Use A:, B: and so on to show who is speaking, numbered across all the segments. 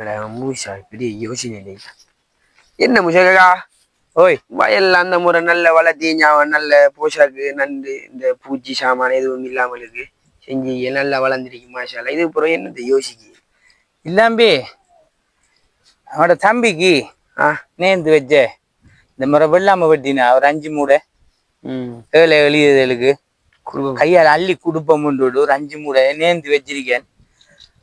A: மூஷா பெரிய யோசனை என்ன முஷகா
B: ஓய்
A: வயல்ல அந்த முறை நல்ல வளர்த்தி ஞாபகம் நல்ல போஷாக்கு நண்டு இந்த பூச்சி சாமான் எதுவும் இல்லாமல் இருக்கு. செஞ்சு நல்லா வளர்ந்துருக்கு மாஷால இது அப்புறம் என்னத்தை யோசிக்கு?
B: இல்லாம்பி அவனோட தம்பிக்கு
A: ஆ.
B: நேர்ந்து வச்ச இந்த முறை வெள்ளாம வெட்டினா ஒரு அஞ்சு மூடை ஏழை
A: குடும்பம்.
B: கையால் அள்ளி குடுப்பம் ஒரு அஞ்சு மூடை நேர்ந்து வச்சிருக்கேன்.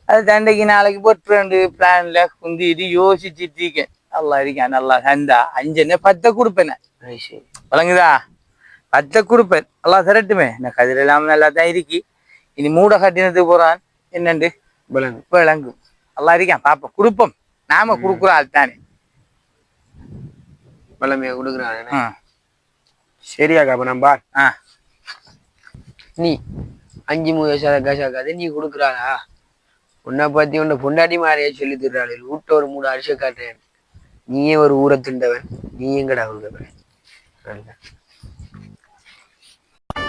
B: அது தண்டைக்கு நாளைக்கு போட்டு பிளான்ல குந்திட்டு யோசிச்சுட்டு இருக்கேன் நல்லா இருக்கேன் நல்லா சந்தா அஞ்சு பத்தை கொடுப்பேன். வழங்குதா பத்தை கொடுப்பேன். நல்லா திரட்டுமே. நான் கதிர் இல்லாம நல்லா தான் இருக்கி. இனி மூடை கட்டினதுக்கு போறான். என்னண்டு?
A: பலன்
B: விளங்கும். நல்லா இருக்கேன். பாப்போம் கொடுப்போம். நாம கொடுக்குற ஆள் தானே.
A: பலமையா கொடுக்குறான். சரியாக்கா அப்ப நான் பார்.
B: ஆ.
A: நீ அஞ்சு மூணு வருஷம் காசாக்காது நீ கொடுக்குறாளா? உன்னை பத்தி உன்னை பொண்டாட்டி மாதிரியே சொல்லி தர்றாள். வீட்டை ஒரு மூணு அரிசி காட்டுறேன். நீயே ஒரு ஊரை திண்டவன் நீ எங்கடா கொடுக்கவன்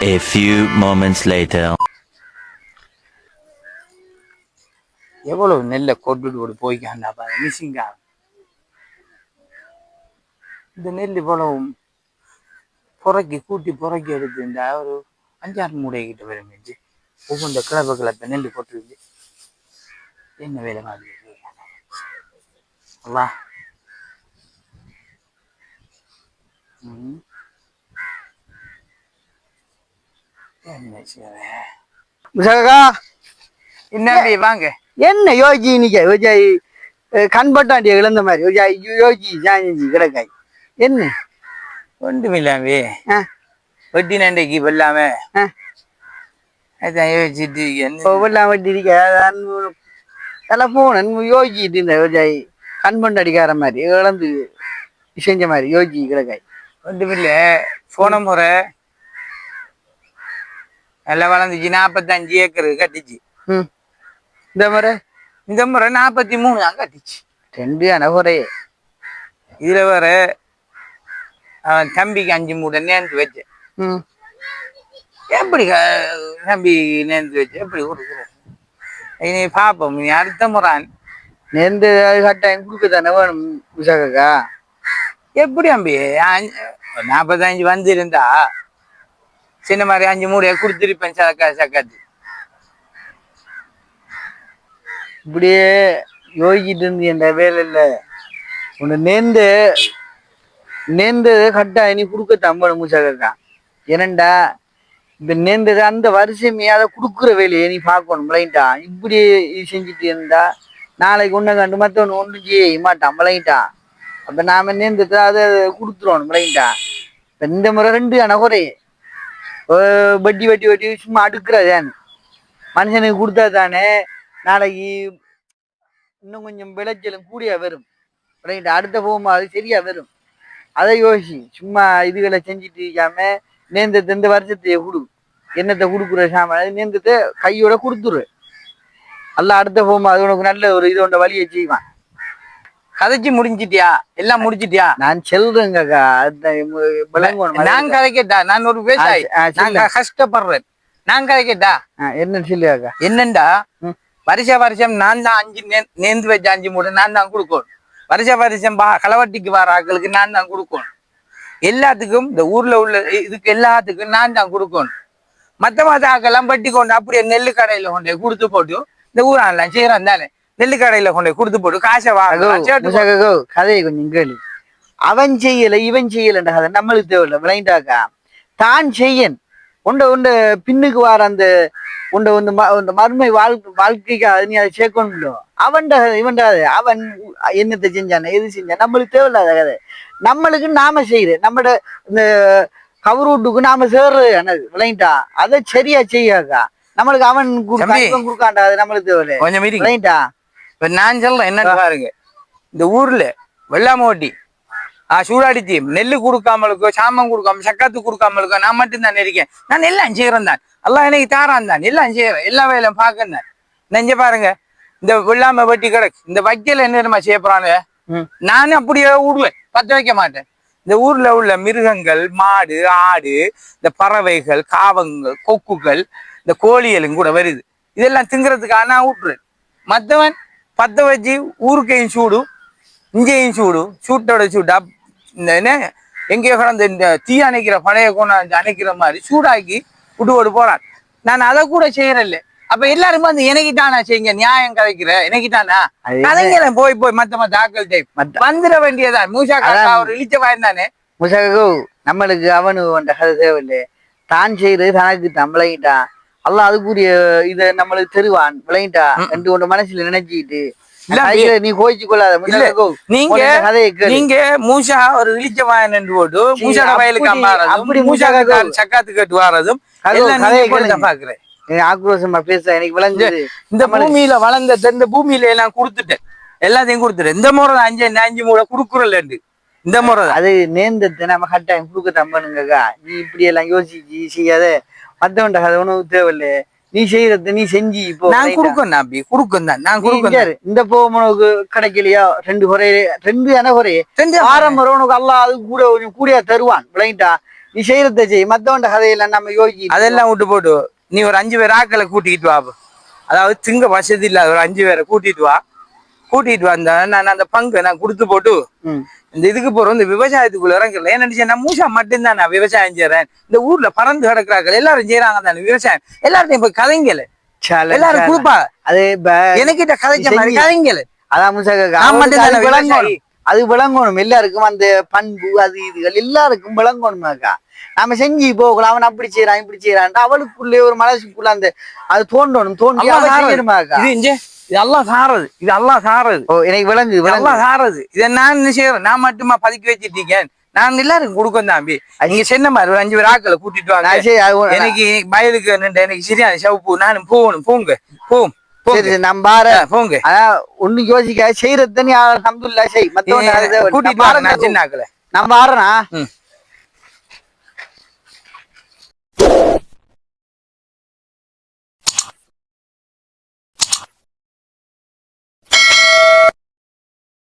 C: A few moments later.
B: எவ்வளவு நெல்லை கொட்டுட்டு ஒரு போய்க்காண்டா பாரு மிஷிங்கா இந்த நெல் இவ்வளவு புறக்கி கூட்டி புறக்கி எடுத்து இந்த ஒரு அஞ்சாறு மூடை கிட்ட வரும் ஒவ்வொன்ற கிளப்ப கிளப்ப நெல் போட்டுருக்கு என்ன வேலை மாதிரி அல்லா. என்ன
D: முசகா
B: என்ன வாங்க.
D: என்ன யோஜி நிக்க யோஜாய் கண்பட்டாண்டிய இழந்த மாதிரி. யோஜாய் யோஜி ஜாஞ்சி கிடக்காய். என்ன?
B: ஒன்றுமில்லாமே. வெட்டி நண்டைக்கு
D: ஆ.
B: அதான் யோசிச்சுட்டு
D: ஒவ்வொல்லாம் வட்டி இருக்க டெலஃபோன் யோசிச்சுட்டு இருந்த யோஜாய் கண்பண்டு அடிக்கார மாதிரி இழந்து செஞ்ச மாதிரி யோஜி கிடக்காய்.
B: ஒன்றுமில்ல போன முறை நல்லா வளர்ந்துச்சு நாற்பத்தஞ்சு ஏக்கர் கட்டிச்சு.
D: இந்த மாதிரி
B: இந்த முறை நாற்பத்தி மூணு தான் கட்டிச்சு.
D: ரெண்டு அனகுறை
B: இதுல வேற அவன் தம்பிக்கு அஞ்சு மூட்டை நேர்ந்து வச்சேன். எப்படி தம்பி நேர்ந்து வச்சு எப்படி கொடுக்குறோம் இனி பார்ப்போம் இனி அடுத்த முறை
D: நேர்ந்து கட்டாயம் கொடுக்க தானே வேணும் முசகக்கா
B: எப்படி அம்பி அஞ்சு- நாற்பத்தஞ்சு வந்திருந்தா சின்ன மாதிரி அஞ்சு மூடையை கொடுத்துருப்பேன் சக்கா சக்காத்து
D: இப்படியே யோகிக்கிட்டு இருந்து என் வேலை இல்லை உன்னை நேர்ந்து நேர்ந்து கட்டாயம் நீ கொடுக்க தம்பணும் முசகக்கா ஏனண்டா இந்த நேர்ந்தது அந்த வருஷமே அதை கொடுக்குற வேலையை நீ பார்க்கணும் விளையிட்டா இப்படி இது செஞ்சுட்டு இருந்தா நாளைக்கு ஒன்று கண்டு மற்றவன் ஒன்றும் செய்ய மாட்டான் விளையிட்டா அப்போ நாம் நேர்ந்துட்டு அதை கொடுத்துருவோம் விளையிட்டா இப்போ இந்த முறை ரெண்டு அனகுறை வட்டி வட்டி வட்டி சும்மா அடுக்குறதான்னு மனுஷனுக்கு கொடுத்தா தானே நாளைக்கு இன்னும் கொஞ்சம் விளைச்சலும் கூடியா வரும். விளையிட்டு அடுத்த போகும்போது சரியா வரும். அதை யோசி. சும்மா இதுகளை செஞ்சுட்டு இருக்காமல் நேந்தத்தை இந்த வருஷத்தையே கொடு. என்னத்தை கொடுக்குற அது நேந்தத்தை கையோட கொடுத்துரு. அல்ல அடுத்த போகும்போது உனக்கு நல்ல ஒரு இது ஒன்ற வழியை செய்வான்.
B: கதைச்சு முடிஞ்சிட்டியா? எல்லாம் முடிச்சிட்டியா?
D: நான் செல்றேங்கக்கா.
B: நான் கதைக்கட்டா? நான் ஒரு விவசாயி கஷ்டப்படுறேன். நான் கதைக்கட்டா?
D: என்ன சொல்லுவாக்கா
B: என்னண்டா. வருஷ வருஷம் நான் தான் அஞ்சு நேர்ந்து வச்ச அஞ்சு மூட்டை நான் தான் கொடுக்கணும். வருஷ வருஷம் பா களவட்டிக்கு வர ஆட்களுக்கு நான் தான் கொடுக்கணும். எல்லாத்துக்கும் இந்த ஊர்ல உள்ள இதுக்கு எல்லாத்துக்கும் நான் தான் கொடுக்கணும். மத்த மத்த ஆக்கெல்லாம் பட்டி கொண்டு அப்படியே நெல்லு கடையில கொண்டு கொடுத்து போட்டு இந்த ஊரெல்லாம் செய்யறான் தானே? நெல்லு கடையில கொண்டு கொடுத்து போட்டு காசை வாங்க
D: கதையை கொஞ்சம் கேளு. அவன் செய்யல இவன் செய்யலன்ற கதை நம்மளுக்கு தேவையில்ல விளைண்டாக்கா தான் செய்யன். உண்ட உண்ட பின்னுக்கு வர அந்த உண்ட வந்து ம- இந்த மறுமை வாழ்க்கை வாழ்க்கைக்கு நீ அதை சேர்க்கணும்ல அவன்ட இவன்ட அவன் என்னத்தை செஞ்சான எது செஞ்சான்? நம்மளுக்கு தேவையில்லாத கதை. நம்மளுக்கு நாம செய்யற நம்மட இந்த கவரூட்டுக்கு நாம சேர்றது என்னது விளையிட்டா அதை சரியா செய்யாக்கா நம்மளுக்கு அவன் கொடுக்காண்டா அது நம்மளுக்கு தேவையில்ல.
B: கொஞ்சம்
D: விளையிட்டா
B: இப்ப நான் சொல்றேன் என்னன்னு பாருங்க. இந்த ஊர்ல வெள்ளாம ஓட்டி சூடாடிச்சு. நெல்லு கொடுக்காமலுக்கோ சாமம் கொடுக்காம சக்காத்து கொடுக்காமலுக்கோ நான் மட்டும் தான் இருக்கேன் நான் எல்லாம் செய்யறேன் தான். எல்லாம் எனக்கு தாரான் தான். எல்லாம் செய்யறேன் எல்லா வேலையும் பார்க்கறேன் தான். நெஞ்ச பாருங்க. இந்த வெள்ளாம வெட்டி கிடக்கு. இந்த வைக்கல என்ன செய்யப்படுறாங்க
D: ம்.
B: நானும் அப்படியே விடுவேன் பத்த வைக்க மாட்டேன். இந்த ஊர்ல உள்ள மிருகங்கள் மாடு ஆடு இந்த பறவைகள் காவங்கள் கொக்குகள் இந்த கோழிகளும் கூட வருது. இதெல்லாம் திங்கிறதுக்காக நான் விட்டுறேன் மத்தவன் பத்த வச்சு ஊருக்கையும் சூடு இங்கேயும் சூடு சூட்டோட சூடு இந்த என்ன? எங்கேயோ கிடந்த இந்த தீ அணைக்கிற பழைய கொண்டாந்து அணைக்கிற மாதிரி சூடாக்கி விட்டு போறான். நான் அதை கூட செய்யறல்ல அப்ப எல்லாரும் வந்து எனக்கிட்டானா செய்யுங்க நியாயம் கதைக்கிற எனக்கிட்டானா
D: அது
B: கதைங்களேன் போய் போய் மத்த மத்த ஆக்கள் டைப் வந்துட வேண்டியதான் மூஷா காக்கா. ஒரு இழிச்ச வாயம் தானே
D: முசகோ நம்மளுக்கு அவனு அந்த கதை தேவையில்லை. தான் செய்யறது தனக்கு தான் விளங்கிட்டான். அல்லாஹ் அதுக்குரிய இத நம்மளுக்கு தருவான். விளங்கிட்டா ரெண்டு ஒன்று மனசுல நினைச்சுக்கிட்டு
B: இல்ல,
D: நீ கோயிச்சு கொள்ளாத
B: நீங்க. நீங்க மூஷா ஒரு இழிச்ச வாயன் என்று போட்டு வயலுக்கு அம்மாறதும்
D: அப்படி
B: மூஷா காக்கான் சக்காத்து கட்டு வாரதும். பாக்குறேன்.
D: ஆக்ரோஷமா பேச எனக்கு விளங்குது.
B: இந்த பூமியில வளர்ந்த இந்த பூமியில எல்லாம் கொடுத்துட்டேன். எல்லாத்தையும் கொடுத்துட்டேன். இந்த முறை அஞ்சு அஞ்சு மூளை குடுக்குறல இந்த முறை
D: அது நேர்ந்தத்தை நம்ம கட்டாயம் கொடுக்க தம்பனுங்கக்கா. நீ இப்படி எல்லாம் யோசிச்சு செய்யாத மத்தவன்ட கதை ஒன்றும் தேவையில்லை நீ செய்யறது நீ செஞ்சு இப்போ
B: நான்? குடுக்கேன் அப்படி குடுக்கேன் தான் நான்
D: இரு. இந்த போமனுக்கு கிடைக்கலையா? ரெண்டு குறை ரெண்டு என குறை.
B: செஞ்சு
D: ஆரம்பம் உனக்கு அல்லாஹ் அது கூட கொஞ்சம் கூடியா தருவான் விளங்கிட்டா நீ செய்யறத செய். மத்தவன்ட கதையெல்லாம் நம்ம யோசிச்சு
B: அதெல்லாம் விட்டு போட்டு நீ ஒரு அஞ்சு பேர் ஆக்களை கூட்டிக்கிட்டு வா. அதாவது திங்க வசதி இல்லாத ஒரு அஞ்சு பேரை கூட்டிட்டு வா. கூட்டிட்டு வந்தா நான் அந்த பங்கை நான் கொடுத்து போட்டு. இந்த இதுக்கு போறோம் இந்த விவசாயத்துக்குள்ள இறங்கல ஏன்னு நினைச்சேன் நான் மூசா மட்டும்தான் நான் விவசாயம் செய்யறேன் இந்த ஊர்ல பறந்து கிடக்குறாங்க எல்லாரும் செய்யறாங்க தானே விவசாயம். எல்லார்ட்டையும் போய் கதைங்கல. எல்லாரும். கொடுப்பா
D: அது இப்ப
B: எனக்கிட்ட கதைச்ச மாதிரி. கதைங்கல.
D: அதான்
B: மட்டும்தானே
D: அது விளங்கணும். எல்லாருக்கும் அந்த பண்பு அது இதுகள் எல்லாருக்கும் விளங்கணுமாக்கா நாம செஞ்சு போகலாம். அவன் அப்படி செய்யறான் இப்படி செய்யறான் அவளுக்குள்ளே ஒரு மனசுக்குள்ள அந்த அது தோண்டணும் தோண்டி அவன்
B: சாரது.
D: செய்யணுமாக்கா
B: இது இங்க இது அல்லாஹ் சாரது
D: ஓ எனக்கு விளங்கு
B: இது
D: விளங்கு.
B: அல்லாஹ் சாரது இதை நான் என்ன செய்யறேன்? நான் மட்டுமா பதுக்கி வச்சிட்டீங்க நான் எல்லாருக்கும் கொடுக்கும் தம்பி. நீங்க சொன்ன மாதிரி ஒரு அஞ்சு பேர் ஆக்களை கூட்டிட்டு வாங்க. எனக்கு வயலுக்கு எனக்கு சரியான சவுப்பு நானும் போகணும். போங்க. போம்.
D: சரி நம்ம பாரு
B: போங்க.
D: ஒண்ணு யோசிக்க செய்யறது நீ அல்ஹம்துலில்லாஹ் செய் தேவை.
B: கூட்டிட்டு
D: நம்ம ஆறேன்